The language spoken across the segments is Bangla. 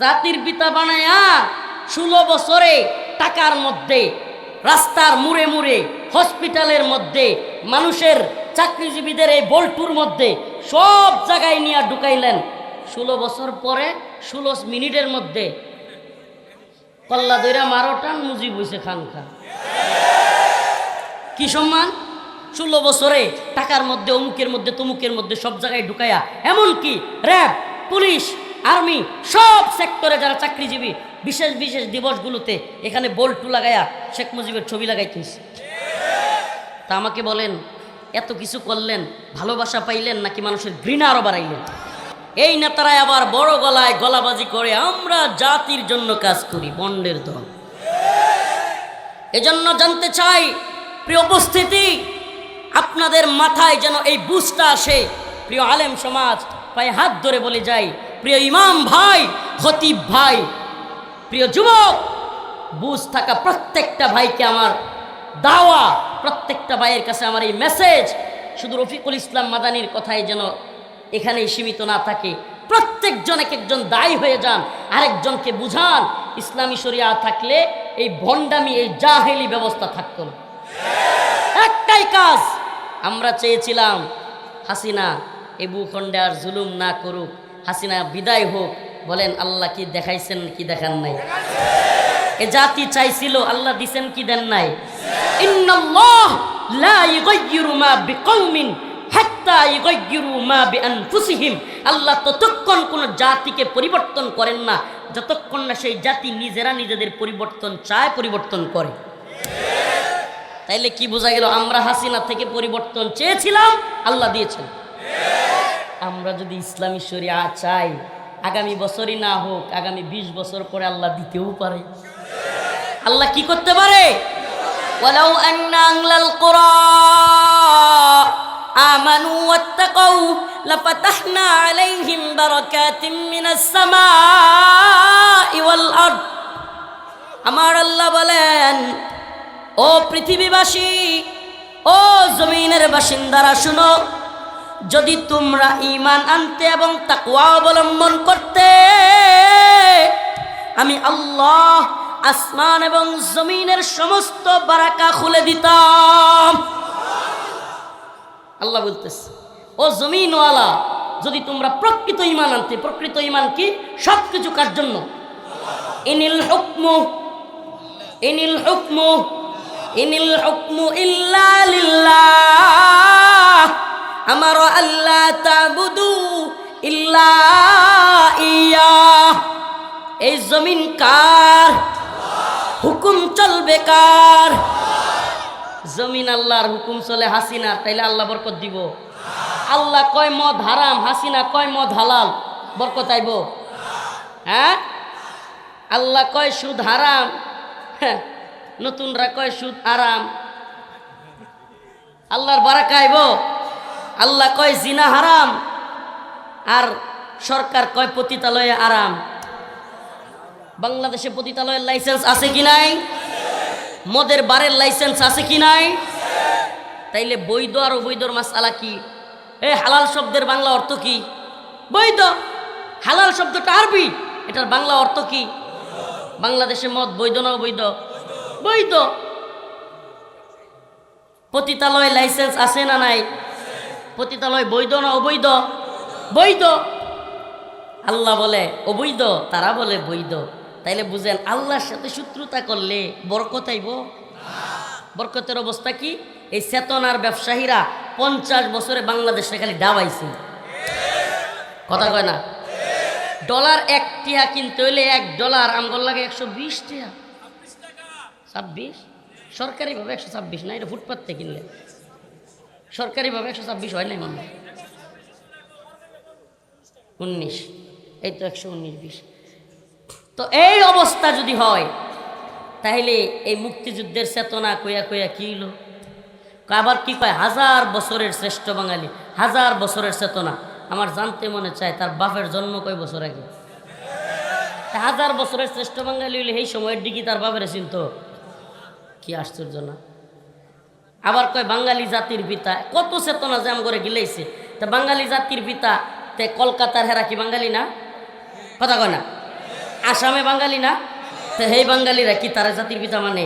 জাতির পিতা বানায়া ষোলো বছরে টাকার মধ্যে, রাস্তার মুড়ে মুড়ে, হসপিটালের মধ্যে, মানুষের চাকরিজীবীদের এই বল্টুর মধ্যে সব জায়গায় নিয়ে ঢুকাইলেন। ষোলো বছর পরে ষোলো মিনিটের মধ্যে কল্লা দইরা মারো, টান মুজিব হইছে খান খান। কি সম্মান? ষোলো বছরে টাকার মধ্যে, অমুকের মধ্যে, তমুকের মধ্যে সব জায়গায় ঢুকাইয়া, এমনকি র্যাব, পুলিশ আর্মি, সব সেক্টরে যারা চাকরিজীবী, বিশেষ বিশেষ দিবসগুলোতে এখানে বল্টু লাগায়া শেখ মুজিবের ছবি লাগাইতেছে তা আমাকে বলেন, এত কিছু করলেন, ভালোবাসা পাইলেন নাকি মানুষের ঘৃণা আরও বাড়াইলেন? এই নেতারাই আবার বড় গলায় গলাবাজি করে, আমরা জাতির জন্য কাজ করি, বন্ডের দল। এজন্য জানতে চাই, প্রিয় উপস্থিতি, আপনাদের মাথায় যেন এই বুঝটা আসে, প্রিয় আলেম সমাজ, পায়ে হাত ধরে বলে যাই প্রিয় ইমাম ভাই, খতিব ভাই, প্রিয় যুবক, বুঝ থাকা প্রত্যেকটা ভাইকে আমার দাওয়া, প্রত্যেকটা ভাইয়ের কাছে আমার এই মেসেজ শুধু রফিকুল ইসলাম মাদানির কথাই যেন এখানেই সীমিত না থাকে। প্রত্যেকজন এক একজন দায়ী হয়ে যান, আরেকজনকে বুঝান, ইসলামী শরিয়া থাকলে এই ভণ্ডামি, এই জাহেলি ব্যবস্থা থাকতো না। একটাই কাজ, আমরা চেয়েছিলাম, হাসিনা, এ ভূখণ্ডে আর জুলুম না করুক। হাসিনা, বিদায় হোক। বলেন, আল্লাহ কি দেখাইছেন, কি দেখান নাই? এ জাতি চাইছিল, আল্লাহ দিছেন, কি দেন নাই? আল্লাহ ততক্ষণ কোন জাতিকে পরিবর্তন করেন না, যতক্ষণ না সেই জাতি নিজেরা নিজেদের পরিবর্তন চায়, পরিবর্তন করে। তাইলে কি বোঝা গেল, আমরা হাসিনা থেকে পরিবর্তন চেয়েছিলাম, আল্লাহ দিয়েছেন। আমরা যদি ইসলামী শরিয়া চাই আগামী বছরই না হোক আগামী ২০ বছর পরে আল্লাহ দিতেও পারে আল্লাহ কি করতে পারে ولو أن أهل القرى آمنوا واتقوا لفتحنا عليهم بركات من السماء والأرض আমার আল্লাহ বলেন ও পৃথিবীবাসী ও জমিনের বাসিন্দারা শুনো যদি তোমরা ইমান আনতে এবং তাকওয়া অবলম্বন করতে, আমি আল্লাহ আসমান এবং জমিনের সমস্ত বারাকা খুলে দিতাম। আল্লাহ বলতেছে, ও জমিনওয়ালা, যদি তোমরা প্রকৃত ইমান আনতে, প্রকৃত ইমান কি? সব কিছু কার জন্য? ইনিল হুকমু ইনিল হুকমু ইনিল হুকমু ইল্লা লিল্লাহ। আমার আল্লাহ তাবুদু ইল্লা ইয়া। এই জমিন কার? হুকুম চলবে কার? জমিন আল্লাহর হুকুম চলে হাসিনা তাইলে আল্লাহ বরকত দিব। আল্লাহ কয় মদ হারাম হাসিনা কয় মদ হালাল বরকত আইব। হ্যাঁ? আল্লাহ কয় সুদ হারাম হ্যাঁ, নতুনরা কয় সুদ আরাম আল্লাহর বারাকা আইব। আল্লাহ কয়, জিনা হারাম আর সরকার কয়, পতিতালয়ে আরাম বাংলাদেশে পতিতালয়ের লাইসেন্স আছে কি নাই? মদের বারের লাইসেন্স আছে কি নাই? তাইলে বৈধ আর অবৈধর মাসালা কি? এ, হালাল শব্দের বাংলা অর্থ কি? বৈধ। হালাল শব্দটা আরবি। এটার বাংলা অর্থ কি? বাংলাদেশে মদ বৈধ না অবৈধ? বৈধ। পতিতালয় লাইসেন্স আছে না নাই? পতিতালয় বৈধ না অবৈধ? বৈধ। আল্লাহ বলে, অবৈধ? তারা বলে, বৈধ। তাইলে বুঝেন, আল্লাহর সাথে শত্রুতা করলে বরকত আইব? বরকতের অবস্থা কি? এই চেতনার ব্যবসায়ীরা পঞ্চাশ বছরে বাংলাদেশে খালি ডাবাইছে কথা কয় না? ডলার এক টিহা কিনতে হইলে এক ডলার আমগর লাগে একশো বিশ টিহা ছাব্বিশ? সরকারিভাবে একশো ছাব্বিশ না? এটা ফুটপাত থেকে কিনলে। সরকারিভাবে একশো ছাব্বিশ হয় নাই মনে। উনিশ। এই তো একশো উনিশ, বিশ। তো এই অবস্থা যদি হয়, তাহলে এই মুক্তিযুদ্ধের চেতনা কইয়া কইয়া কি হলো আবার কি কয়, হাজার বছরের শ্রেষ্ঠ বাঙালি, হাজার বছরের চেতনা। আমার জানতে মনে চায়, তার বাপের জন্ম কয় বছর আগে? হাজার বছরের শ্রেষ্ঠ বাঙালি হইলে এই সময়ের দিকে তার বাপের চিন্ত। কি আশ্চর্য না? আবার কয় বাঙালি জাতির পিতা। কত চেতনা জাম করে গিলাইছে। তা বাঙালি জাতির পিতা তে কলকাতার হেরা কি বাঙালি না? কথা কয় না? আসামে বাঙালি না? তো সেই বাঙালিরা কি তারা জাতির পিতা মানে?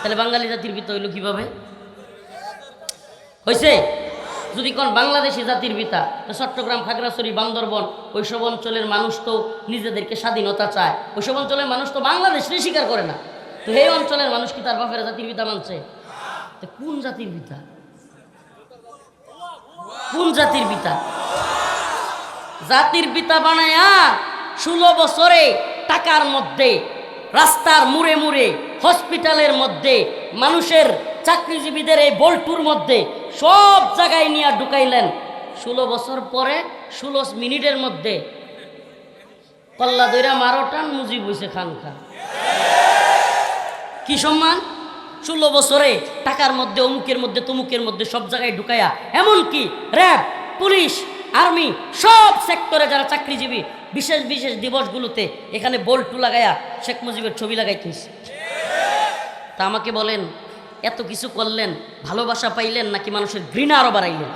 তাহলে বাঙালি জাতির পিতা হইল কীভাবে? হয়েছে যদি কোন বাংলাদেশি জাতির পিতা চট্টগ্রাম, খাগড়াছড়ি, বান্দরবন, ওইসব অঞ্চলের মানুষ তো নিজেদেরকে স্বাধীনতা চায়। ওইসব অঞ্চলের মানুষ তো বাংলাদেশকে স্বীকার করে না। তো এই অঞ্চলের মানুষ কি তার বাপের জাতির পিতা মানছে? কোন জাতির পিতা? কোন জাতির পিতা? জাতির পিতা বানায়া ষোলো বছরে টাকার মধ্যে, রাস্তার মুড়ে মুড়ে, হসপিটালের মধ্যে, মানুষের চাকরিজীবীদের এই বল্টুর মধ্যে সব জায়গায় নিয়ে ঢুকাইলেন। ষোলো বছর পরে ষোলো মিনিটের মধ্যে কল্লা দইরা মারো টান, মুজিব হইছে খান খান কি সম্মান? ষোলো বছরে টাকার মধ্যে, অমুকের মধ্যে, তমুকের মধ্যে সব জায়গায় ঢুকাইয়া, এমনকি র্যাব, পুলিশ, আর্মি, সব সেক্টরে যারা চাকরিজীবী, বিশেষ বিশেষ দিবসগুলোতে এখানে বল্টু লাগাইয়া শেখ মুজিবের ছবি লাগাইতেস তা আমাকে বলেন, এত কিছু করলেন, ভালোবাসা পাইলেন নাকি মানুষের ঘৃণা আরও বাড়াইলেন?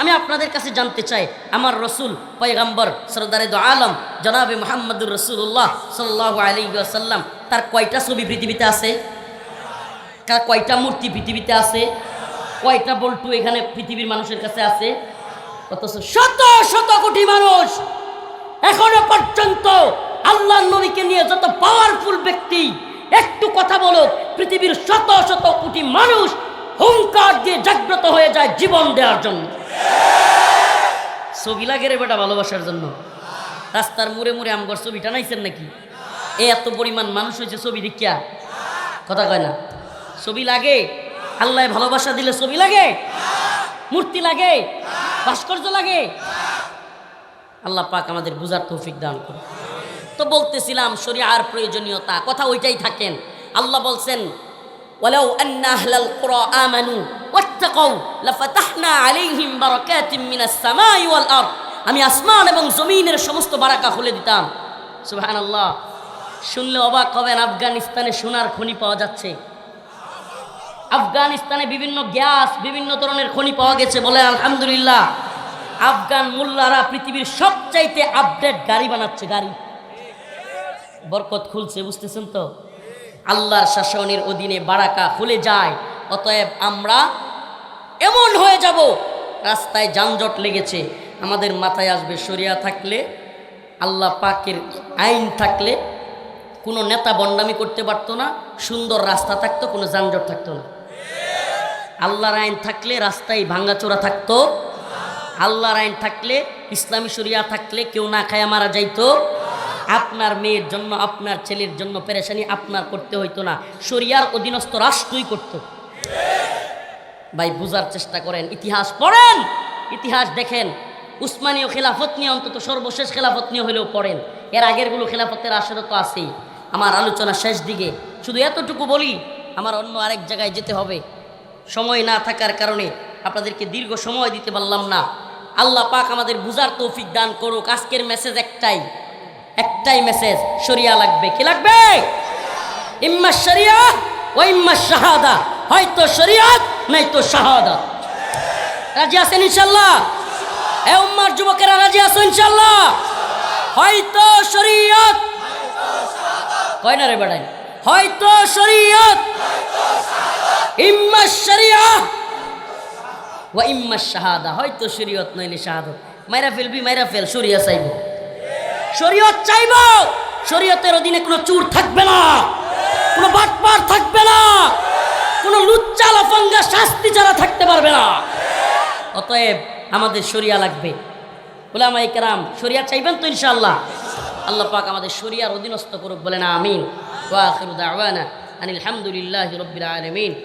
আমি আপনাদের কাছে জানতে চাই, আমার রসুল, পয়গাম্বর, সরদারে দো আলম, জনাবে মোহাম্মদুর রসুল্লাহ সাল্লাহ আলী সাল্লাম তার কয়টা ছবি পৃথিবীতে আছে? কয়টা মূর্তি পৃথিবীতে আছে? কয়টা বল্টু এখানে পৃথিবীর মানুষের কাছে আছে? অথচ শত শত কোটি মানুষ এখনও পর্যন্ত আল্লাহ নবীকে নিয়ে যত পাওয়ারফুল ব্যক্তি, একটু কথা বলো, পৃথিবীর শত শত কোটি মানুষ হুঙ্কার দিয়ে জাগ্রত হয়ে যায় জীবন দেওয়ার জন্য। ছবি লাগে রে বেটা ভালোবাসার জন্য। রাস্তার মুড়ে মুড়ে আমগর ছবিটা নাইছেন নাকি? এ এত পরিমাণ মানুষ হয়েছে ছবি দেখিয়া। কথা কয় না। ছবি লাগে আল্লাহ ভালোবাসা দিলে ছবি লাগে মূর্তি লাগে ভাস্কর্য লাগে আল্লাহ পাক আমাদের বুঝার তৌফিক দান করে তো বলতেছিলাম শরিয়ার প্রয়োজনীয়তা কথা ওইটাই থাকেন আল্লাহ বলছেন ولو أن أهل القرى آمنوا واتقوا لفتحنا عليهم بركات من السماء والأرض আমি আসমান এবং জমিনের সমস্ত বারাকা খুলে দিতাম সুবহান আল্লাহ শুনলে অবাক হবেন আফগানিস্তানে সোনার খনি পাওয়া যাচ্ছে আফগানিস্তানে বিভিন্ন গ্যাস, বিভিন্ন ধরনের খনি পাওয়া গেছে বলে আলহামদুলিল্লাহ। আফগান মোল্লারা পৃথিবীর সবচাইতে আপডেট গাড়ি বানাচ্ছে, গাড়ি। বরকত খুলছে, বুঝতেছেন তো? আল্লাহর শাসনের অধীনে বারাকা খুলে যায়, অতএব আমরা এমন হয়ে যাব, রাস্তায় যানজট লেগেছে, আমাদের মাথায় আসবে সরিয়া থাকলে, আল্লাহ পাকের আইন থাকলে, কোনো নেতা বন্ডামি করতে পারতো না, সুন্দর রাস্তা থাকতো, কোনো যানজট থাকতো না। আল্লাহর আইন থাকলে রাস্তায় ভাঙ্গাচোরা থাকতো। আল্লাহর আইন থাকলে, ইসলামী শরিয়া থাকলে কেউ না খায়া মারা যাইতো। আপনার মেয়ের জন্য, আপনার ছেলের জন্য পেরেশানি আপনার করতে হইতো না। শরিয়ার অধীনস্থ রাষ্ট্রই করতো। ভাই, বুঝার চেষ্টা করেন, ইতিহাস পড়েন। ইতিহাস দেখেন। উসমানীয় খেলাফত নিয়ে অন্তত সর্বশেষ খেলাফত নিয়ে হলেও পড়েন। এর আগেরগুলো খেলাফতের আসরে তো আছেই। আমার আলোচনা শেষ দিকে। শুধু এতটুকু বলি, আমার অন্য আরেক জায়গায় যেতে হবে। সময় না থাকার কারণে আপনাদেরকে দীর্ঘ সময় দিতে পারলাম না। আল্লাহ পাক আমাদের বুঝার তৌফিক দান করুক। আজকের মেসেজ একটাই। একটাই মেসেজ শরিয়া লাগবে। কি লাগবে? ইম্মা শরিয়া ও ইম্মা শাহাদা। হয়তো শরিয়াত নয়তো শাহাদা। রাজি আছেন ইনশাল্লাহ এ উম্মার যুবকেরা রাজি আছো ইনশাল্লাহ হয়তো শরিয়ত। কয় না রে বেড়াই? হয়তো শরিয়ত। ইম্মা শরিয়া। ও ইম্মা শাহাদা। হয়তো শরীয়ত নইলে শাহাদত। মাইরা ফেলবি, মাইরা ফেল, শরিয়া চাইব। শরীয়ত চাইব। শরীয়তের অধীনে কোনো চুর থাকবে না। কোনো বাটপার থাকবে না। কোনো লুচ্চা লাফাঙ্গা শাস্তি যারা থাকতে পারবে না। অতএব আমাদের শরিয়া লাগবে। ওলামাই কেরাম, শরিয়া চাইবেন তো ইনশাআল্লাহ। আল্লাহ পাক আমাদের শরিয়ার অধীনস্থ করুক, বলেন আমিন। ওয়াখিরু দাওয়ানা আনিল হামদুলিল্লাহি রাব্বিল আলামিন।